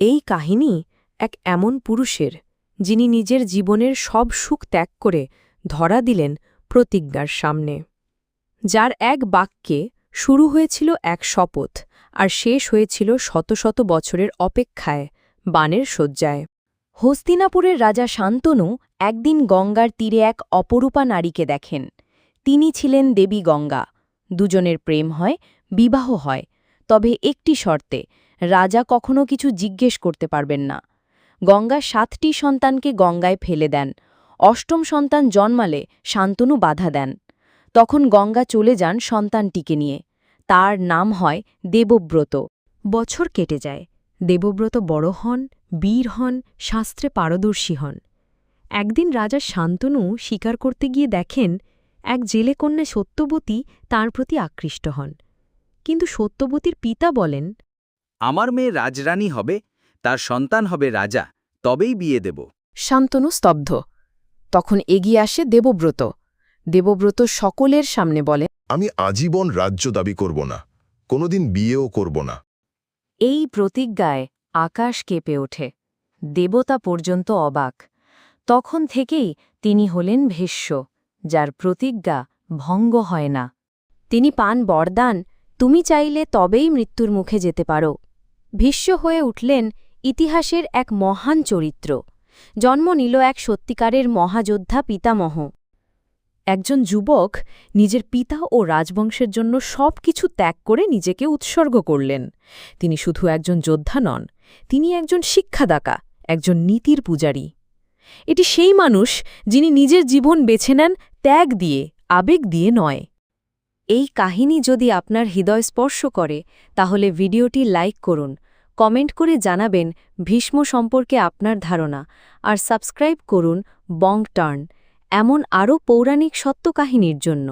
এই কাহিনী এক এমন পুরুষের, যিনি নিজের জীবনের সব সুখ ত্যাগ করে ধরা দিলেন প্রতিজ্ঞার সামনে। যার এক বাক্যে, শুরু হয়েছিল এক শপথ, আর শেষ হয়েছিল শত শত বছরের অপেক্ষায়, বানের শয্যায়। হস্তিনাপুরের রাজা শান্তনু একদিন গঙ্গার তীরে এক অপরূপা নারীকে দেখেন। তিনি ছিলেন দেবী গঙ্গা। দুজনের প্রেম হয়, বিবাহ হয়। তবে একটি শর্তে, রাজা কখনো কিছু জিজ্ঞেস করতে পারবেন না। গঙ্গা সাতটি সন্তানকে গঙ্গায় ফেলে দেন। অষ্টম সন্তান জন্মালে শান্তনু বাধা দেন। তখন গঙ্গা চলে যান সন্তানটিকে নিয়ে। তার নাম হয় দেবব্রত। বছর কেটে যায়। দেবব্রত বড় হন, বীর হন, শাস্ত্রে পারদর্শী হন। একদিন রাজা শান্তনু শিকার করতে গিয়ে দেখেন, এক জেলে কন্যা সত্যবতী তার প্রতি আকৃষ্ট হন। কিন্তু সত্যবতীর পিতা বলেন আমার মেয়ে রাজরানী হবে তার সন্তান হবে রাজা তবেই বিয়ে দেব। শান্তনু স্তব্ধ। তখন এগিয়ে আসে দেবব্রত। দেবব্রত সকলের সামনে বলে আমি আজীবন রাজ্য দাবি করব না কোনোদিন বিয়েও করব না। এই প্রতিজ্ঞায় আকাশ কেঁপে ওঠে। দেবতা পর্যন্ত অবাক। তখন থেকেই তিনি হলেন ভেষ্য যার প্রতিজ্ঞা ভঙ্গ হয় না। তিনি পান বরদান তুমি চাইলে তবেই মৃত্যুর মুখে যেতে পারো। ভীষ্ম হয়ে উঠলেন ইতিহাসের এক মহান চরিত্র। জন্ম নিল এক সত্যিকারের মহাযোদ্ধা পিতামহ। একজন যুবক নিজের পিতা ও রাজবংশের জন্য সব কিছু ত্যাগ করে নিজেকে উৎসর্গ করলেন। তিনি শুধু একজন যোদ্ধা নন, তিনি একজন শিক্ষাদাতা, একজন নীতির পূজারী। এটি সেই মানুষ যিনি নিজের জীবন বেছে নেন ত্যাগ দিয়ে, আবেগ দিয়ে নয়। এই কাহিনী যদি আপনার হৃদয় স্পর্শ করে, তাহলে ভিডিওটি লাইক করুন, কমেন্ট করে জানাবেন ভীষ্ম সম্পর্কে আপনার ধারণা, আর সাবস্ক্রাইব করুন বং টার্ন এমন আরও পৌরাণিক সত্য কাহিনীর জন্য।